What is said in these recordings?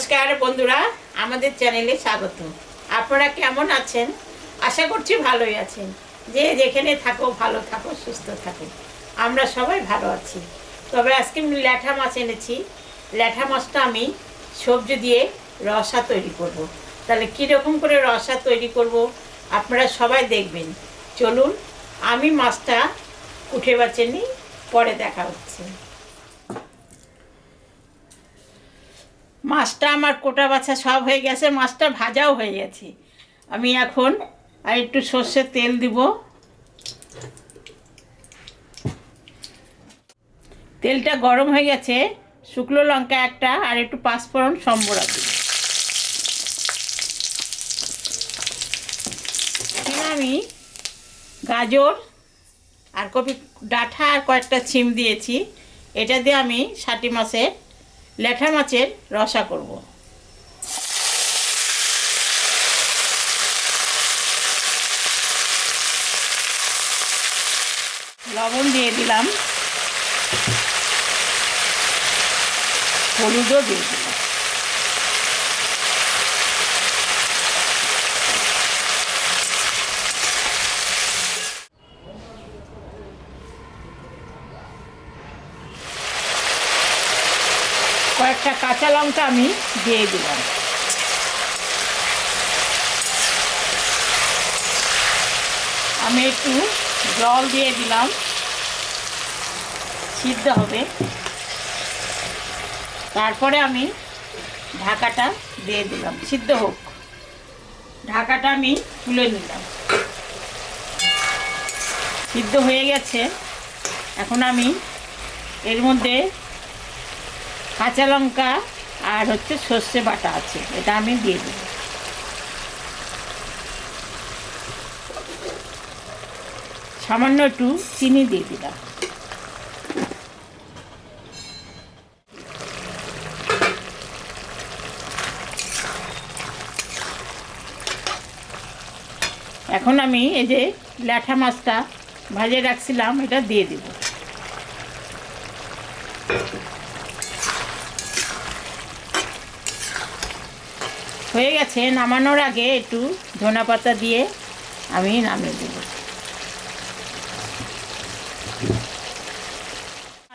নমস্কার বন্ধুরা, আমাদের চ্যানেলে স্বাগত আপনারা কেমন আছেন? আশা করছি ভালোই আছেন। যে যেখানে থাকো, ভালো থাকো, সুস্থ থাকো। আমরা সবাই ভালো আছি। তবে আজকে আমি ল্যাঠা মাছ এনেছি। ল্যাঠা মাছটা আমি সবজি দিয়ে রসা তৈরি করব। তাহলে কীরকম করে রসা তৈরি করব, আপনারা সবাই দেখবেন। চলুন, আমি মাছটা উঠে বাঁচেনি পরে দেখা হচ্ছে। মাছটা আমার কোটা বাছা সব হয়ে গেছে, মাছটা ভাজাও হয়ে গেছে। আমি এখন আর একটু সর্ষের তেল দিব। তেলটা গরম হয়ে গেছে, শুকনো লঙ্কা একটা আর একটু পাঁচফোড়ন সম্বরা দিব আমি গাজর আর কপি ডাঁটা আর কয়েকটা ছিম দিয়েছি। এটা দিয়ে আমি ষাটি মাছের ল্যাঠা মাছের রসা করব। লবণ দিয়ে দিলাম। হলুদও দিয়ে দিলাম। কয়েকটা কাঁচা লঙ্কা আমি দিয়ে দিলাম। আমি একটু জল দিয়ে দিলাম। সিদ্ধ হবে। তারপরে আমি ঢাকাটা দিয়ে দিলাম। সিদ্ধ হোক। ঢাকাটা আমি তুলে নিলাম। সিদ্ধ হয়ে গেছে। এখন আমি এর মধ্যে কাঁচা লঙ্কা আর হচ্ছে সর্ষে বাটা আছে, এটা আমি দিয়ে দেব। সামান্য একটু চিনি দিয়ে দিলাম। এখন আমি এই যে ল্যাঠা মাছটা ভাজে রাখছিলাম, এটা দিয়ে দেব। হয়ে গেছে, নামানোর আগে একটু ধনা পাতা দিয়ে আমি নামিয়ে দেব।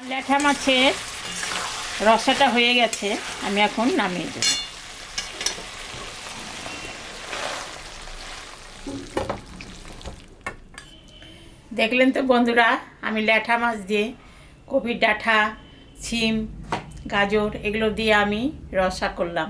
ল্যাঠা মাছের রসাটা হয়ে গেছে, আমি এখন নামিয়ে দেব। দেখলেন তো বন্ধুরা, আমি ল্যাঠা মাছ দিয়ে কপির ডাঁটা ছিম, গাজর, এগুলো দিয়ে আমি রসা করলাম।